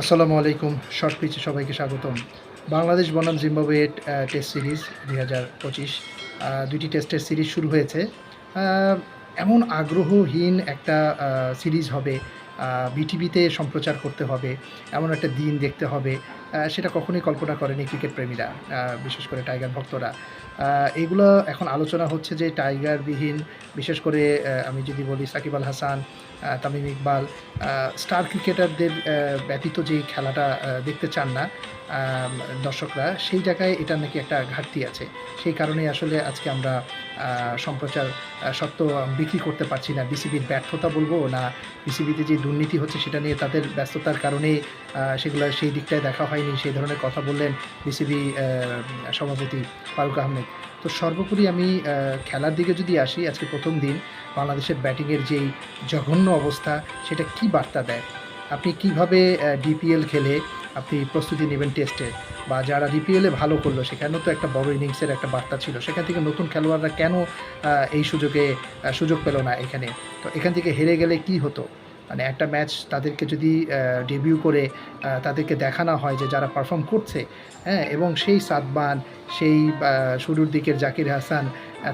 আসসালামু আলাইকুম শর্ট পিচে সবাইকে স্বাগতম। বাংলাদেশ বনাম জিম্বাবুয়ে টেস্ট সিরিজ দুই হাজার পঁচিশ দুইটি টেস্টের সিরিজ শুরু হয়েছে। এমন আগ্রহহীন একটা সিরিজ হবে বিটিভিতে সম্প্রচার করতে হবে, এমন একটা দিন দেখতে হবে সেটা কখনোই কল্পনা করেনি ক্রিকেট প্রেমীরা বিশেষ করে টাইগার ভক্তরা। এগুলো এখন আলোচনা হচ্ছে যে টাইগারবিহীন, বিশেষ করে আমি যদি বলি সাকিব আল হাসান তামিম ইকবাল স্টার ক্রিকেটারদের ব্যতীত যে খেলাটা দেখতে চান না দর্শকরা, সেই জায়গায় এটা নাকি একটা ঘাটতি আছে। সেই কারণেই আসলে আজকে আমরা সম্প্রচার সত্ত্ব বিক্রি করতে পারছি না। বিসিবির ব্যর্থতা বলব না, বিসিবিতে যে দুর্নীতি হচ্ছে সেটা নিয়ে তাদের ব্যস্ততার কারণে সেগুলো সেই দিকটায় দেখা হয়নি। সেই ধরনের কথা বললেন বিসিবি সভাপতি ফারুক আহমেদ। তো সর্বোপরি আমি খেলার দিকে যদি আসি, আজকে প্রথম দিন বাংলাদেশের ব্যাটিংয়ের যেই জঘন্য অবস্থা, সেটা কি বার্তা দেয়? আপনি কীভাবে ডিপিএল খেলে আপনি প্রস্তুতি নেবেন টেস্টে বা যারা ডিপিএলে ভালো করল, সেখানেও তো একটা বড় ইনিংসের একটা বার্তা ছিল। সেখান থেকে নতুন খেলোয়াড়রা কেন এই সুযোগে সুযোগ পেল না এখানে? তো এখান থেকে হেরে গেলে কি হতো? মানে একটা ম্যাচ তাদেরকে যদি ডেবিউ করে তাদেরকে দেখানো হয় যে যারা পারফর্ম করছে হ্যাঁ এবং সেই সাদবান, সেই শুরুর দিকের জাকির হাসান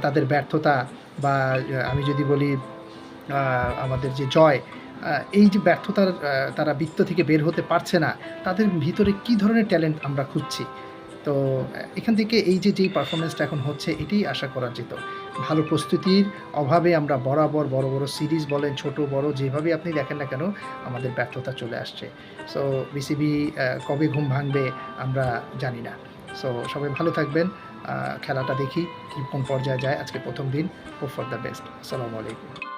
তাদের ব্যর্থতা বা আমি যদি বলি আমাদের যে জয় এই যে ব্যর্থতার তারা বৃত্ত থেকে বের হতে পারছে না, তাদের ভিতরে কি ধরনের ট্যালেন্ট আমরা খুঁজছি? তো এখান থেকে এই যে, যেই পারফরমেন্সটা এখন হচ্ছে, এটাই আশা করা যেত। ভালো প্রস্তুতির অভাবে আমরা বরাবর বড় বড় সিরিজ বলেন, ছোট, বড়, যেভাবে আপনি দেখেন না কেন, আমাদের ব্যর্থতা চলে আসছে। সো বিসিবি কবে ঘুম ভাঙবে আমরা জানি না। সো সবাই ভালো থাকবেন খেলাটা দেখি কোন পর্যায়ে যায়, আজকে প্রথম দিন হোপ ফর দ্য বেস্ট আসসালামু আলাইকুম।